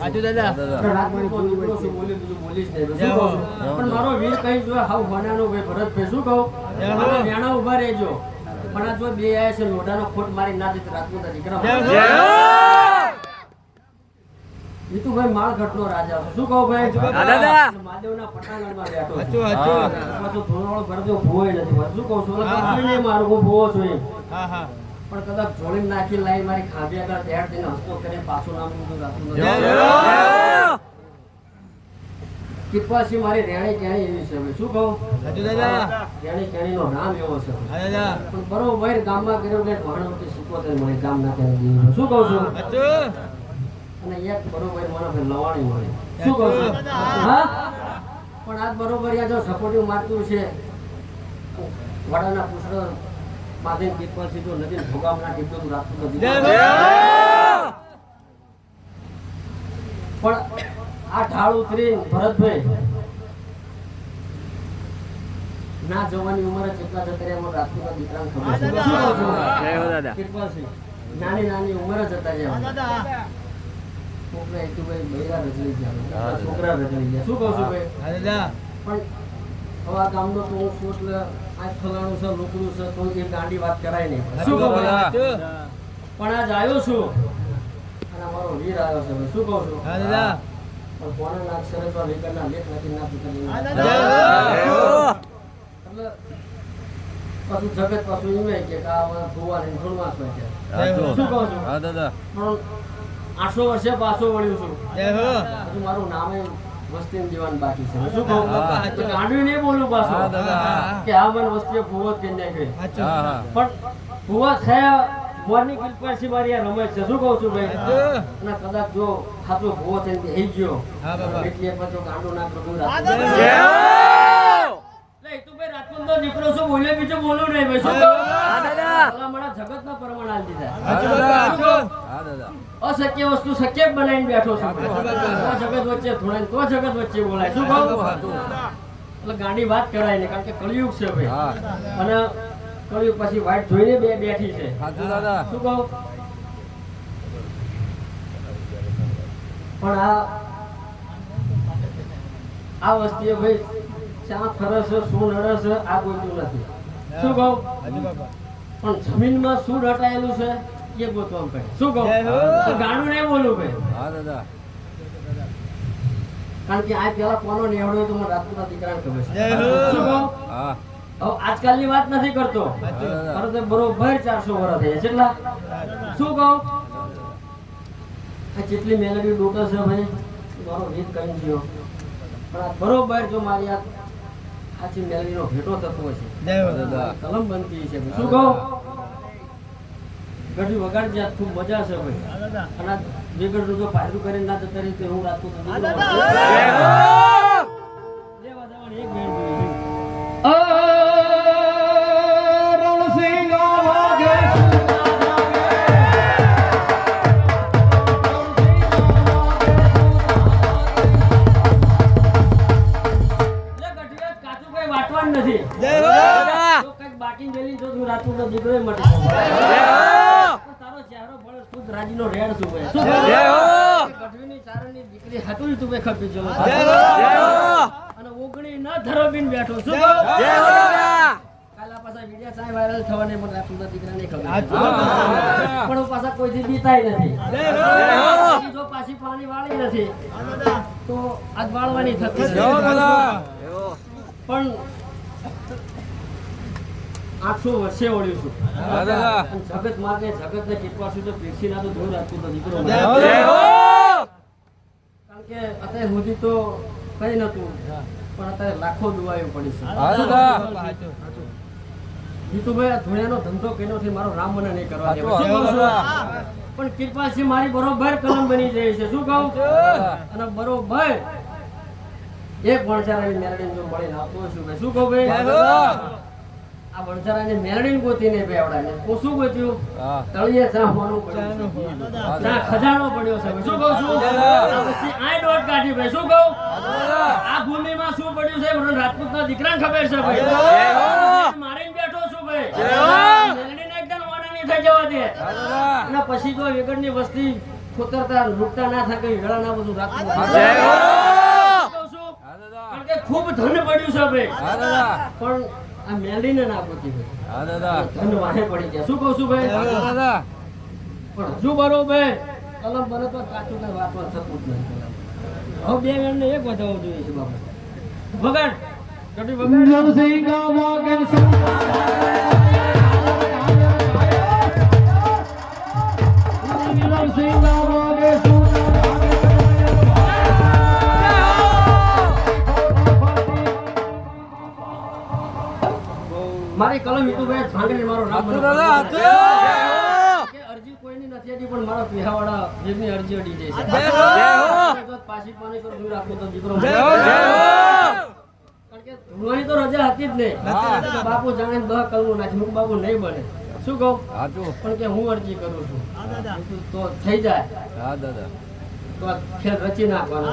સાચું દાદા. પણ મારો વીર કઈ જો હાવ હોનાનો ભાઈ ભરતભાઈ શું કહું? વેણા ઊભા રહેજો. પણ આ જો બે આયા છે લોઢાનો ખોટ મારી ના દીકરા જીતુભાઈ માળગઢનો રાજા શું કહો ભાઈ. મહાદેવના પટાંગણમાં. પાછો ધોળાવાળો ભરતો ભૂવોય નથી. શું કહું છું? મારું, ભૂવો છું હા હા. પણ કદાચ ધોળી નાખી લાઈ મારી ખાંભી આગળ દેડ દઈને હસતો કરીને પાછું નામ. કિપ્પાસી મારી રેણી કેણી એવી છે હવે. શું કહું? રેણી કેણી નો નામ એવો છે. પણ બરોબર ગામમાં કર્યો એટલે ભણવતી સિત્તોતેર મળે ગામ ના દીધું. શું કહું છું? અને એક બરોબર મને ભાઈ લવાણી મળી. શું કહું છું? હા? પણ આજ બરોબર યા જો સપોર્ટિવ મારતું છે. વડાના પુષ્પ માધીન કિપ્પાસી જો નદીને ભોગામના ટીપો તું રાખતો નથી પણ આ ઢાળ ઉતરી ભરતભાઈ ના જવાની ઉંમરે કેટલા જતા રહ્યા એમાં રાજપૂતના દીકરાને ખબર છે. છું? નાની નાની ઉંમરે જતા રહ્યા છોકરા એટલું ભાઈ બૈરા રજલી ગયા. છોકરા રજલી ગયા. શું કહું છું ભાઈ? દાદા! પણ હવે આ ગામનો તો હું સોચ લે આ ફલાણું છે લોકડું છે તો એ દાંડી વાત કરાય નહીં. શું કહું પણ આજ આવ્યો છું. અને અમારો વીર આવ્યો છે શું કહું છું? પણ કોને નાખશે તો વેકરના લેખ નથી નાખી એટલે પાછું જગત પાછું એમ કે આ ભુવા ને ધૂળમાં છે શું કહું છું? હા દાદા. પણ આઠસો વર્ષે પાછો વળ્યું છું. મારું નામે વસ્તી જીવન બાકી છે. શું કહું? હા. નહીં બોલું પાછું. કે આ મને વસ્તીએ ભૂવો કરી નાખી. સાચું હા હા. પણ ભૂવા થયા મોરની કિલપાસી મારી આ રમત છે. શું કહું છું ભાઈ? અને કદાચ જો ખાતો ભૂવો થઈને બેહી ગયો એટલે પાછો ગાંડું ના દીકરો શું બીજું બોલું નહીં પ્રમાણ આલી દીધા. અશક્ય વસ્તુ શક્ય બનાવીને બેઠો છું. જગત વચ્ચે થોડાને તો જગત વચ્ચે બોલાય. શું કહું? એટલે ગાંડી વાત કરાય ને કારણ કે કળિયુગ છે ભાઈ. અને કળિયુગ પછી વાઈટ જોઈને બે બેઠી છે. શું કહું? પણ આ આ વસ્તુ ભાઈ ચા ફરસ શું નડસ આ ગોતું નથી. શું કહું? પણ જમીનમાં શું રટાયેલું છે? એ ગોતવા ભાઈ શું કહું? ગાંડું નહીં બોલું ભાઈ. હા દાદા. કારણ કે આ પેલા કોનો નેવડો તો મને રાતના દીકરાને ખબર છે. જય હો. શું કહું? હા. હવે આજકાલની વાત નથી કરતો. પરંતુ બરોબર ચારસો વર્ષ થયા કેટલા શું કહું? આ જેટલી મેલેડી ડોટર છે ભાઈ મારો રીત કરી ગયો પણ આ બરોબર જો મારી આ સાચી મેલેડીનો ભેટો થતો હોય છે કલમ બનતી છે. શું કહું? ગઢી વગાડ આજ ખૂબ મજા છે ભાઈ. અને આ વેગડનું જો પાયરું કરીને ના જતા રહી તે હું રાજપૂત પણ પાછા કોઈથી બીતાય નથી. જો પાછી પાણી વાળી નથી. તો આજ વાળવાની થતી પણ આઠસો વર્ષે વળ્યું છું. જગત માગે જગત ને કેટલા તો પીરસી ના તો ધોઈ રાખતું તો દીકરો કારણ કે અત્યારે સુધી તો કઈ નતું પણ અત્યારે લાખો દુવાયું પડી છે. જીતુભાઈ આ ધોળિયાનો ધંધો કર્યો છે મારો રામ મને નહીં કરવા છું? પણ કૃપાસિંહ મારી બરોબર કલમ બની જાય છે. શું કહું? અને બરોબર એક ભણચારાની મેલડીને જો મળીને આવતો છું. ભાઈ શું કહું ભાઈ. આ વણઝારાની મેલડીને ગોતીને બેવડાને હું ગોત્યું? તળિયે ચા પડ્યું છે. હા ચા દાદા ખજાનો પડ્યો છે. શું કહું છું? આ વસ્તી કાઢી ભાઈ શું કહું? આ ભૂમિમાં શું પડ્યું છે? મને રાજપૂતના દીકરાને ખબર છે ભાઈ. મારીને બેઠો છું ભાઈ. મેલડીને એકદમ વાના થઈ જવા દે. અને પછી જો વેગડની વસ્તી ખોતરતા લૂંટતા ના થાય કઈ વેળા ના બધું રાખવું ખૂબ ધન પડ્યું છે ભાઈ. પણ આ મેલડીને ના પહોંચી ભાઈ હા દાદા. ધન વાહે પડી ગયા. શું કહું છું ભાઈ? દાદા. પણ હજુ બરોબર કલમ બને તો કાચું કઈ વાતો થતું જ નહીં હવે બે વેણને એક વધારવો જોઈએ છે બાપા. વગર કટી વગર મારી કલમ હિતુભાઈ ભાંગરી મારો નામ બનો. કે અરજી કોઈની નથી હતી પણ મારા પીહાવાળા જેમની અરજી અડી જાય છે. જય હો! જય હો પાછી પાણી કર દૂર આપો તો દીકરો જય હો! જય હો! કારણ કે ધૂળવાની તો રજા હતી જ નહીં. બાપુ જાણે દહ કલમો નાખી હું બાપુ નહીં બને. શું કહું? પણ કે હું અરજી કરું છું. તો થઈ જાય. હા દાદા. તો આ ખેલ રચી નાખવાનો.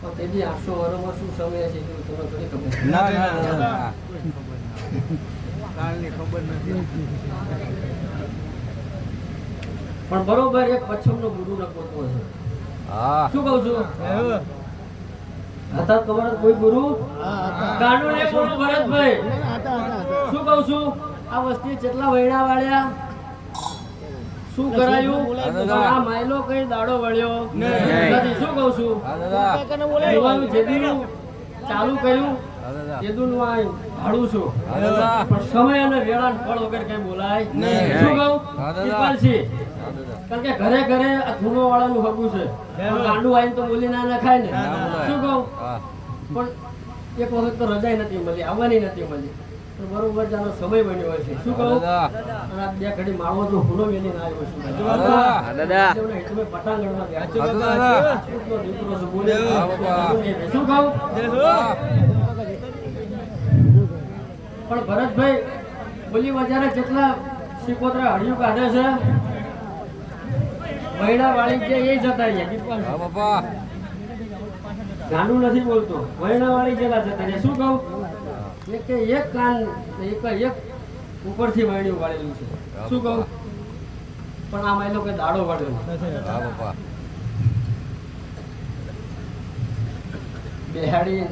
તેથી આઠસો વર્ષમાં શું સમય છે કીધું તમને થોડી ખબર. છે. ના ના દાદા પણ બરોબર એક પચ્છમનો ગુરુ ન છે. હા. શું કહું છું? હતા તમારા કોઈ ગુરુ? કાનુ ને ભરતભાઈ શું કહું છું? આ વસ્તી જેટલા વૈડા વાળ્યા? શું કરાયું? આ માયલો કઈ દાડો વળ્યો? નથી શું કહું છું? યુવાનું જેદીનું ચાલુ કર્યું. જેદુનું આ ભાડું છું. પણ સમય અને વેળા ફળ વગર કઈ બોલાય શું કહું? દાદા. કારણ કે ઘરે ઘરે આ ધૂનો વાળાનું હગું છે. ગાંડું આવીને તો બોલી ના નખાય ને. શું કહું? પણ એક વખત તો રજાઈ નથી મળી આવવાની નથી મળી. બરોબર જાનો સમય બન્યો હોય છે. શું કહું? દાદા. અને આ બે ઘડી માવો તો હુનો મેલીને આવ્યો છું દાદા. તમે હિતમે પટાંગણમાં ગયા છો. દાદા. દીકરો છે, બોલે. શું કહું? હા. પણ ભરતભાઈ બોલી બજારે જેટલા સિકોતરા હળિયું કાઢે છે મહિલા વાળી છે એ જતા રહ્યા. હા બાપા. જાનું નથી બોલતો. મહિલા વાળી જેલા જતા રહ્યા. શું કહું? એક એક કાન એક એક ઉપરથી વળ્યું વાળેલું છે. શું કહું? પણ આમાં એ લોકો દાડો વાળેલો બેહાડી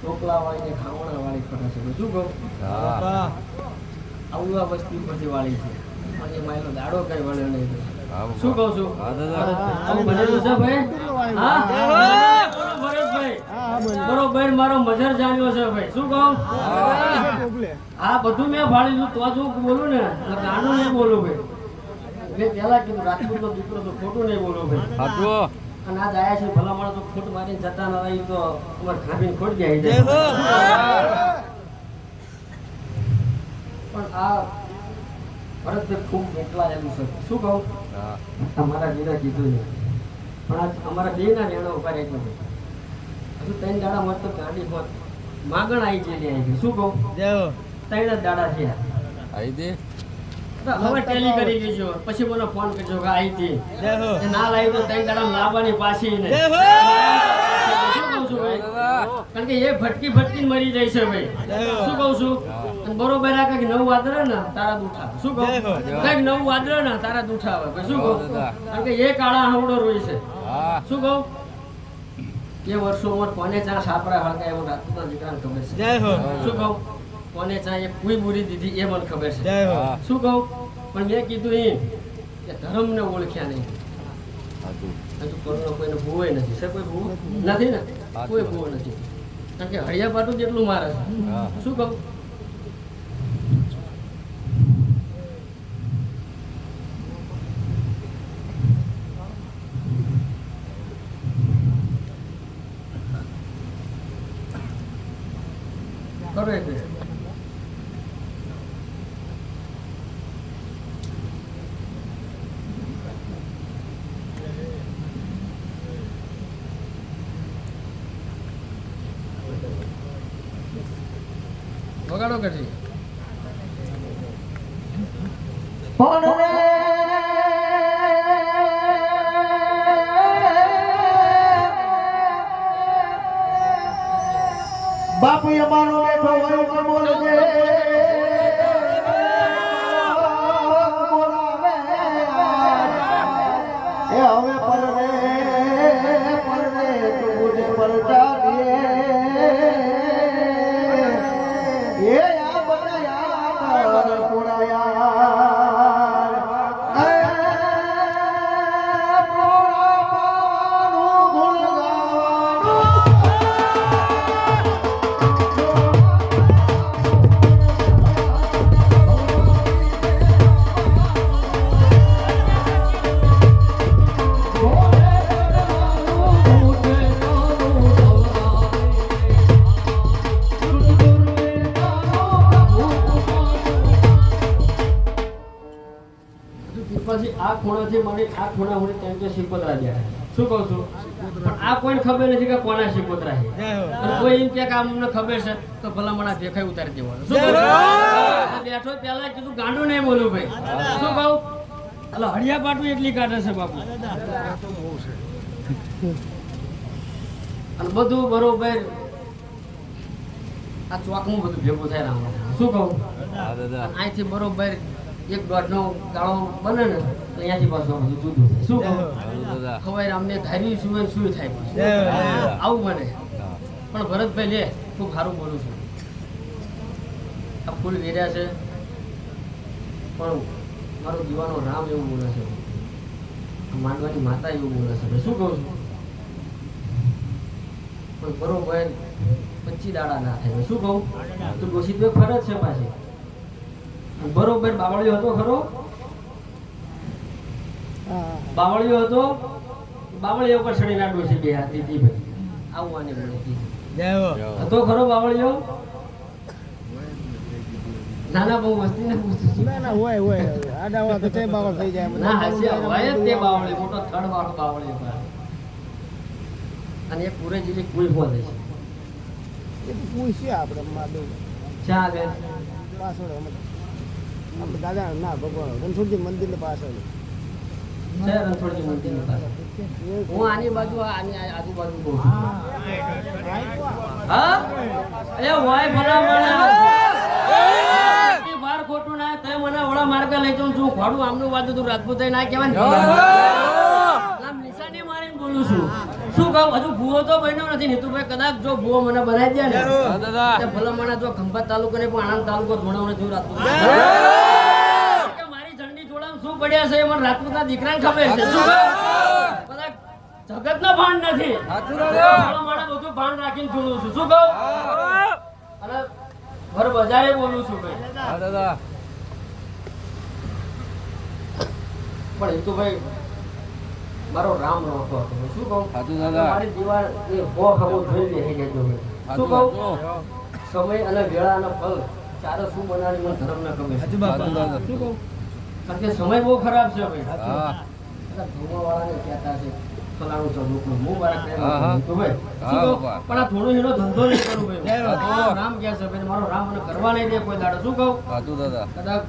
ઢોકળા વાળીને ખાવણા વાળી ફરે છે. શું કહું? આવું આ વસ્તુ ઉપરથી વાળી છે. અને એ એનો દાડો કઈ વાળ્યો નહીં. શું કહું છું હા દાદા આવું બનેલું છે ભાઈ હા બોલો બરોબર મારો મજર જામ્યો છે ભાઈ શું કહું આ બધું મેં ફાડેલું તો જ હું બોલું ને ગાનું નહીં બોલું ભાઈ મેં પહેલા કીધું રાજપૂતનો દીકરો તો ખોટું નહીં બોલું ભાઈ અને આજ આયા છે ભલા માણસ તો ખોટ મારીને જતા ન રહી તો અમારે ખામીને ખોટ જાય જાય પણ આ ભરતભાઈ ખૂબ મોકલા છે. શું કહું? હા. જીરા કીધું છે. પણ અમારા બે ના વેણો ઊભા રહી હજુ ત્રણ દાડા મત તો હોત. માગણ આવી ગયેલી આવી ગઈ. શું કહું? ત્રણ જ દાડા થયા. આઈ દે. હવે ટેલી કરી ગઈ પછી મને ફોન કરજો કે આવી હતી. ના લાવી તો ત્રણ દાડા લાવવાની પાછી ને શું કહું છું ભાઈ? કારણ કે એ ભટકી ભટકી મરી જાય છે ભાઈ. શું કહું છું? બરોબર આ કંઈક નવું વાદળે ને તારા દુઠા શું કહું? કંઈક નવું વાદળે ને તારા દુઠા આવે. શું કહું? કારણ કે એ કાળા હવડો રોય છે. શું કહું? એ વર્ષોમાં કોને ચા સાપડા હળગાય એવું રાજપૂતના દીકરાને ખબર છે. શું કહું? કોને ચા એ કોઈ બુરી દીધી એ મને ખબર છે. શું કહું? પણ મેં કીધું એ કે ધર્મને ઓળખ્યા નહીં. હજુ કોઈને ભૂવે નથી. છે કોઈ ભૂવો? નથી ને? કોઈ ભૂવો નથી. કારણ કે હળિયા પાટું જેટલું મારે છે. શું કહું કરો એક મિનિટ. વગાડો કરજી બાપુ અમારો ખૂણાથી મને આ ખૂણા હું તેમ તો શિકોતરા દે. શું કહું છું? પણ આ કોઈને ખબર નથી કે કોના શિકોતરા છે. કોઈ એમ કે અમને ખબર છે તો ભલા મને દેખાય ઉતારી દેવાનું. શું કહું બેઠો પેલા કીધું ગાંડું નહીં બોલું ભાઈ. શું કહું? એટલે હળિયા પાટું એટલી કાઢે છે બાપુ. અને બધું બરોબર. આ ચોકમાં બધું ભેગું થાય રામ શું કહું? અહીંથી બરોબર એક દોઢનો ગાળો બને ને અહીંયાથી પાછું બધું જુદું થાય. શું કહું? ખબર અમને ધારી શું હોય શું થાય પછી. આવું મને. પણ ભરતભાઈ લે ખૂબ સારું બોલું છું. આ ફૂલ વેર્યા છે. પણ મારો દીવાનો રામ એવું બોલે છે. માંડવાની માતા એવું બોલે છે. શું કહું છું? પણ બરોબર પચી દાડા ના થાય. શું કહું? તું એક ફરજ છે પાછી. બરોબર બાવળિયો હતો ખરો? બાવળિયો હતો. બાવળિયો ઉપર ચડી નાડો છે બે હાથી થી ભાઈ. આવવાની આને બોલે. હતો ખરો બાવળિયો? નાના બહુ મસ્તી ને પૂછતું છું. ના ના હોય હોય આડાવા તો તે બાવળ થઈ જાય. ના હાસ્યા હોય જ તે બાવળે મોટો થડ વાળો બાવળી પર અને એ પૂરે જેટલી કુલ બોલે છે એ તો છે આપણે માધવ ચા બેન પાછળ અમે દાદા ના ભગવાન રણછોડજી મંદિર ને પાછળ. છે રણછોડજી મંદિરની પાસે હું આની બાજુ આની આજુબાજુ બહુ છું. હા? એ હોય ભલા મળે બાર ખોટું ના તે મને વડા માર્ગે લઈ જાઉં છું ખોડું આમનું વાતું તું રાજપૂત ના કહેવાય નિશાની મારીને બોલું છું. શું કહું હજુ ભૂવો તો બન્યો નથી. નીતુભાઈ કદાચ જો ભૂવો મને બનાવી દે ને દાદા મને જો ખંભાત તાલુકો ને પણ આણંદ તાલુકો જોડાવ જોયું જોડામ શું પડ્યા છે એ મને રાજપૂતના દીકરાને ખબર છે. શું કહું? કદાચ જગતનો ભાન નથી. માણસ બધું ભાન રાખીને જોડું છું. શું કહું? અને ઘર બજારે બોલું છું ભાઈ. દાદા. પણ એ તો ભાઈ મારો રામ નહોતો હતો. શું કહું? સાચું દાદા. મારી દીવાલ એ હો હમો જોઈ બેસી જજો ભાઈ. શું કહું? સમય અને વેળા અને ફળ ચારે શું બનાવી મને ધર્મ ના ગમે. સાચું દાદા. શું કહું? કારણ કે સમય બહુ ખરાબ છે ભાઈ. હા. બધા કહેતા છે ફલાણું હું મારા પ્રેમ હા, હા. તો ભાઈ. શું પણ આ થોડું એનો ધંધો નહીં કરું ભાઈ. રામ કહે છે ભાઈ મારો રામ મને કરવા નહીં દે કોઈ દાડો. શું કહું? સાચું દાદા. કદાચ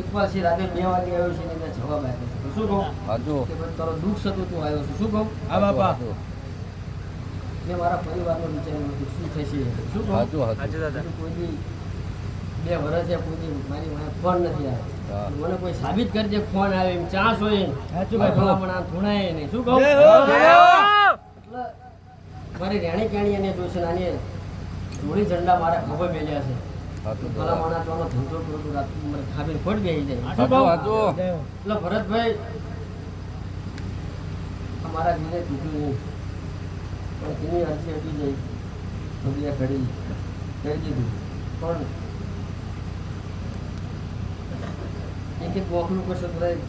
ઇકબાલસિંહ રાતે બે વાગે આવ્યો છે એને જવાબ આપ્યો છે. શું કહું? હાજુ કે ભાઈ તારો દુઃખ થતું તું આવ્યો છું. શું કહું? સાચું મેં મારા પરિવારનો વિચાર્યું હતું શું થશે? શું કહું? હજુ કોઈ દી બે વર્ષ પૂછી મારી પાસે ફોન નથી આવ્યો. મને કોઈ સાબિત કરજે ફોન આવે એમ ચાન્સ હોય સાચું ભાઈ ભલા પણ આ ધૂણાય નહીં. શું કહું? એટલે મારી રેણી કેણી અને જોશે ને આને ઝંડા મારા ખભે મેલ્યા છે. કરો મને ભરતભાઈ અમારા ઘરે કીધું નહીં પણ એની અરજી હતી જઈ કહી દીધું. પણ એક એક ગોખલું તો ભાઈ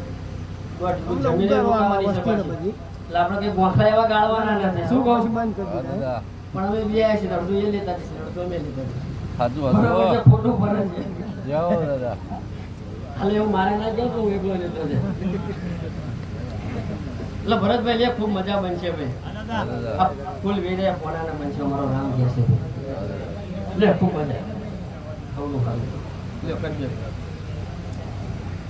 દોઢ વીઘું જમીન એ રોકાવાની છે પાછી. એટલે આપણે કઈ ગોખલા એવા ગાળવાના નથી. શું કહું છું? બંધ કરી પણ અમે બે આવ્યા છીએ અડધું એ લેતા જશે અડધું અમે લેતા સાચું બરાબર છે સાચું છે. જાઓ દાદા. હાલે એવું મારે ના કેવું કે હું એકલો લેતો છે એટલે ભરતભાઈ લે ખૂબ મજા બનશે ભાઈ. ફૂલ વેરે પોણાના બનશે અમારો રામ કહે છે લે ખૂબ મજા. આવું ખાવું લે કરજો